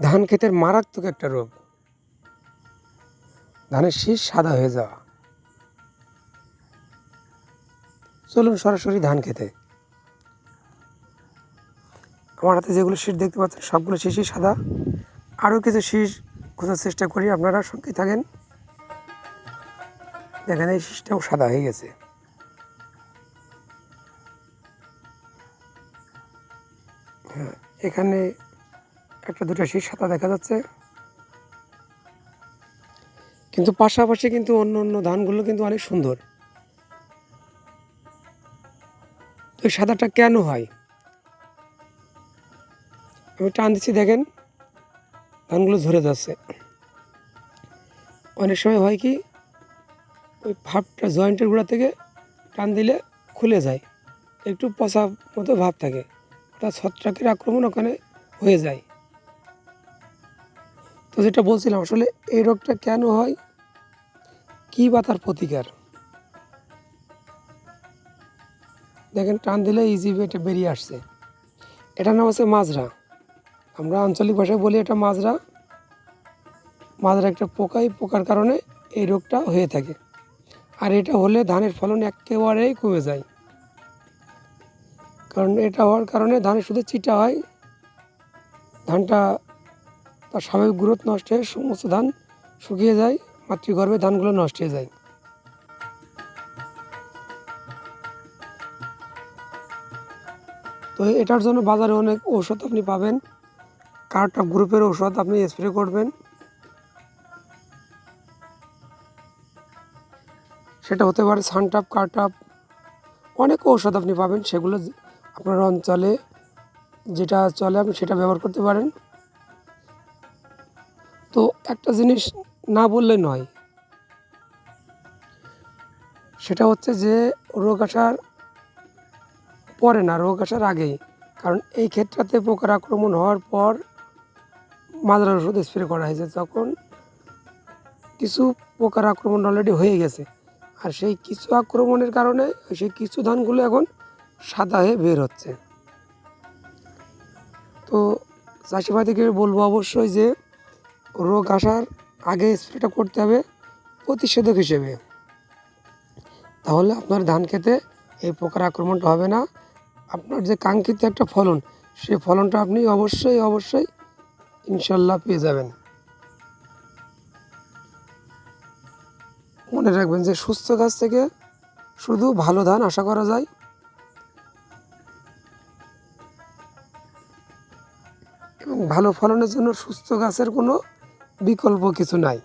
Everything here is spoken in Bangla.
ধান ক্ষেতের মারাত্মক একটা রোগ। ধানের শীষ সাদা হয়ে যাওয়া। চলুন সরাসরি ধান খেতে। আমার হাতে যেগুলো শীষ দেখতে পাচ্ছেন, সবগুলো শীষই সাদা। আরও কিছু শীষ খোঁজার চেষ্টা করি, আপনারা সঙ্গে থাকেন। দেখেন, এই শীষটাও সাদা হয়ে গেছে। হ্যাঁ এখানে একটা দুটো শীষ সাদা দেখা যাচ্ছে। কিন্তু পাশাপাশি কিন্তু অন্য অন্য ধানগুলো কিন্তু অনেক সুন্দর। তো সাদাটা কেন হয়? আমি টান দিচ্ছি, দেখেন। ধানগুলো ঝরে যাচ্ছে। অনেক সময় হয় কি, ওই ভাবটা জয়েন্টের গোড়া থেকে টান দিলে খুলে যায়। একটু পচা মতো ভাব থাকে। ওটা ছত্রাকের আক্রমণ ওখানে হয়ে যায়। তো যেটা বলছিলাম, আসলে এই রোগটা কেন হয়? কী বা তার প্রতিকার? দেখেন, টান দিলে ইজি এটা বেরিয়ে আসছে। এটার নাম হচ্ছে মাজরা। আমরা আঞ্চলিক ভাষায় বলি এটা মাজরা। মাজরা একটা পোকাই, পোকার কারণে এই রোগটা হয়ে থাকে। আর এটা হলে ধানের ফলন একেবারেই কমে যায়। কারণ এটা হওয়ার কারণে ধানের শুধু চিটা হয়। ধানটা তার স্বাভাবিক গ্রোথ নষ্ট হয়ে সমস্ত ধান শুকিয়ে যায়, মাতৃগর্ভে ধানগুলো নষ্ট হয়ে যায়। তো এটার জন্য বাজারে অনেক ঔষধ আপনি পাবেন। কার্টটা গ্রুপের ঔষধ আপনি স্প্রে করবেন। সেটা হতে পারে সানটাপ কার্টাপ অনেক ঔষধ আপনি পাবেন। সেগুলো আপনার অঞ্চলে যেটা চলে আপনি সেটা ব্যবহার করতে পারেন। তো একটা জিনিস না বললে নয়। সেটা হচ্ছে যে রোগ আসার পরে না, রোগ আসার আগেই। কারণ এই ক্ষেত্রতে পোকার আক্রমণ হওয়ার পর মাদার ওষুধ স্প্রে করা হয়েছে। তখন কিছু পোকার আক্রমণ অলরেডি হয়ে গেছে। আর সেই কিছু আক্রমণের কারণে সেই কিছু ধানগুলো এখন সাদা হয়ে বের হচ্ছে। তো চাষিবাদীকে বলব অবশ্যই যে রোগ আসার আগে স্প্রেটা করতে হবে প্রতিষেধক হিসেবে। তাহলে আপনার ধান খেতে এই পোকার আক্রমণটা হবে না। আপনার যে কাঙ্ক্ষিত একটা ফলন সেই ফলনটা আপনি অবশ্যই অবশ্যই ইনশাল্লাহ পেয়ে যাবেন। মনে রাখবেন যে সুস্থ গাছ থেকে শুধু ভালো ধান আশা করা যায়। এবং ভালো ফলনের জন্য সুস্থ গাছের কোনো বিকল্প কিছু নাই।